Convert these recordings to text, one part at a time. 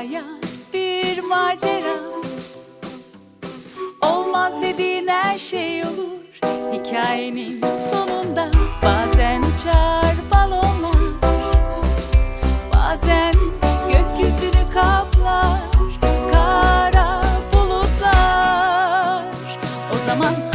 Hayat bir macera. Olmaz dediğin her şey olur Hikayenin sonunda. Bazen uçar balonlar Bazen gökyüzünü kaplar Kara bulutlar. O zaman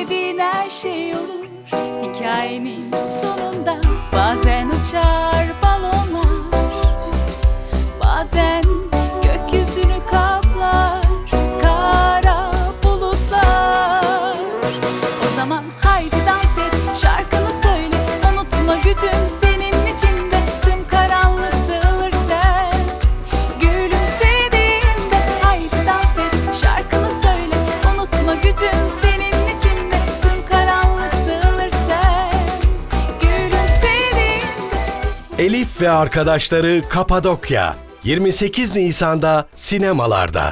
Olmaz dediğin her şey olur. Hikayenin sonunda Bazen uçar balonlar. Bazen Elif ve arkadaşları Kapadokya 28 Nisan'da sinemalarda.